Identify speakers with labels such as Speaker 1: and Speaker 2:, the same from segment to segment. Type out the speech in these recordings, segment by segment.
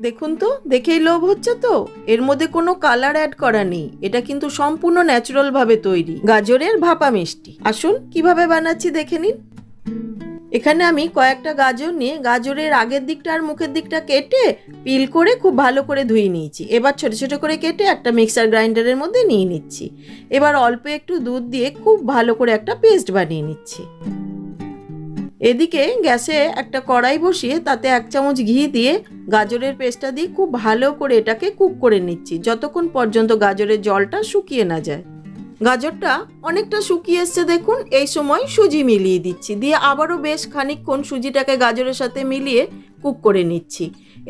Speaker 1: দেখুন তো, দেখেই লোভ হচ্ছে তো। এর মধ্যে কোনো কালার অ্যাড করা নেই। এটা কিন্তু সম্পূর্ণ ন্যাচারাল ভাবে তৈরি। গাজরের ভাপা মিষ্টি। আসুন, কীভাবে বানাচ্ছি দেখে নিন। এখানে আমি কয়েকটা গাজর নিয়ে গাজরের আগের দিকটা আর মুখের দিকটা কেটে পিল করে খুব ভালো করে ধুয়ে নিয়েছি। এবার ছোট ছোট করে কেটে একটা মিক্সার গ্রাইন্ডারের মধ্যে নিয়ে নিচ্ছি। এবার অল্প একটু দুধ দিয়ে খুব ভালো করে একটা পেস্ট বানিয়ে নিচ্ছি। এদিকে গ্যাসে একটা কড়াই বসিয়ে তাতে এক চামচ ঘি দিয়ে গাজরের পেস্টটা দিয়ে খুব ভালো করে এটাকে কুক করে নিচ্ছি, যতক্ষণ পর্যন্ত গাজরের জলটা শুকিয়ে না যায়। গাজরটা অনেকটা শুকিয়ে এসছে দেখুন, এই সময় সুজি মিলিয়ে দিচ্ছি, দিয়ে আবারও বেশ খানিকক্ষণ সুজিটাকে গাজরের সাথে মিলিয়ে কুক করে নিচ্ছি।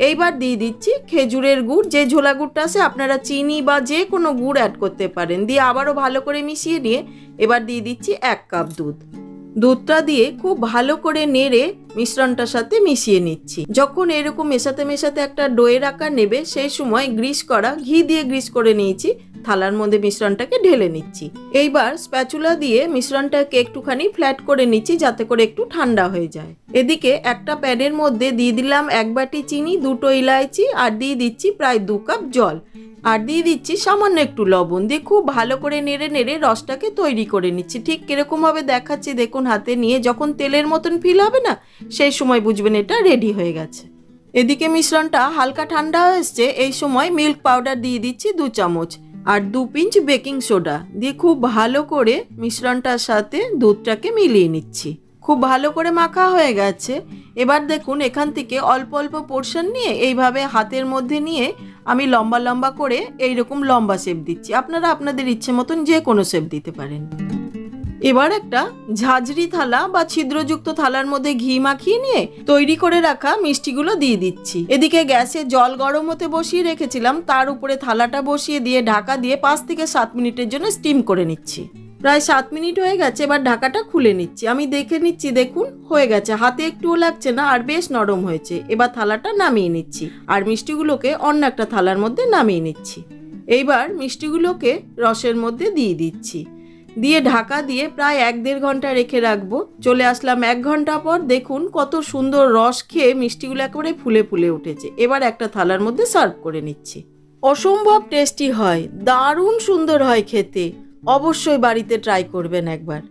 Speaker 1: এইবার দিয়ে দিচ্ছি খেজুরের গুড়, যে ঝোলা গুড়টা আছে আপনারা চিনি বা যে কোনো গুড় অ্যাড করতে পারেন, দিয়ে আবারও ভালো করে মিশিয়ে নিয়ে এবার দিয়ে দিচ্ছি এক কাপ দুধ। দুধটা দিয়ে খুব ভালো করে নেড়ে মিশ্রণটার সাথে মিশিয়ে নিচ্ছি। যখন এরকম মেশাতে মেশাতে একটা ডোয়ের আকার নেবে, সেই সময় গ্রিস করা ঘি দিয়ে গ্রিস করে নিয়েছি, থালার মধ্যে মিশ্রণটাকে ঢেলে নিচ্ছি। এইবার স্প্যাচুলা দিয়ে মিশ্রণটাকে একটুখানি ফ্ল্যাট করে নিচ্ছি, যাতে করে একটু ঠান্ডা হয়ে যায়। এদিকে একটা প্যানের মধ্যে দিয়ে দিলাম এক বাটি চিনি, দুটো ইলাইচি, আর দিয়ে দিচ্ছি প্রায় দু কাপ জল। আর দিয়ে দিচ্ছি সামান্য একটু লবণ। দিয়ে খুব ভালো করে নেড়ে নেড়ে রসটাকে তৈরি করে নিচ্ছি। ঠিক কিরকমভাবে দেখাচ্ছি দেখুন হাতে নিয়ে, যখন তেলের মতন ফিল হবে না, সেই সময় বুঝবেন এটা রেডি হয়ে গেছে। এদিকে মিশ্রণটা হালকা ঠান্ডা হয়ে এসছে, এই সময় মিল্ক পাউডার দিয়ে দিচ্ছি দু চামচ। আর দু পিঞ্চ বেকিং সোডা দিয়ে খুব ভালো করে মিশ্রণটার সাথে দুধটাকে মিলিয়ে নিচ্ছি। খুব ভালো করে মাখা হয়ে গেছে। এবার দেখুন, এখান থেকে অল্প অল্প পোর্শন নিয়ে এইভাবে হাতের মধ্যে নিয়ে আমি লম্বা লম্বা করে এইরকম লম্বা শেপ দিচ্ছি। আপনারা আপনাদের ইচ্ছে মতন যে কোনো শেপ দিতে পারেন। এবার একটা ঝাঁঝরি থালা বা ছিদ্রযুক্ত থালার মধ্যে ঘি মাখিয়ে নিয়ে তৈরি করে রাখা মিষ্টিগুলো দিয়ে দিচ্ছি। এদিকে গ্যাসে জল গরম হতে বসিয়ে রেখেছিলাম, তার উপরে থালাটা বসিয়ে দিয়ে ঢাকা দিয়ে পাঁচ থেকে সাত মিনিটের জন্য স্টিম করে নিচ্ছি। প্রায় সাত মিনিট হয়ে গেছে, এবার ঢাকাটা খুলে নিচ্ছি। আমি দেখে নিচ্ছি, দেখুন, হয়ে গেছে। হাতে একটুও লাগছে না, আর বেশ নরম হয়েছে। এবার থালাটা নামিয়ে নিচ্ছি আর মিষ্টিগুলোকে অন্য একটা থালার মধ্যে নামিয়ে নিচ্ছি। এইবার মিষ্টিগুলোকে রসের মধ্যে দিয়ে দিচ্ছি। দিয়ে ঢাকা দিয়ে প্রায় এক দেড় ঘণ্টা রেখে রাখব। চলে আসলাম এক ঘণ্টা পর, দেখুন, কত সুন্দর রস খেয়ে মিষ্টিগুলো একেবারে ফুলে ফুলে উঠেছে। এবার একটা থালার মধ্যে সার্ভ করে নিচ্ছি। অসম্ভব টেস্টি হয়, দারুণ সুন্দর হয় খেতে। অবশ্যই বাড়িতে ট্রাই করবেন একবার।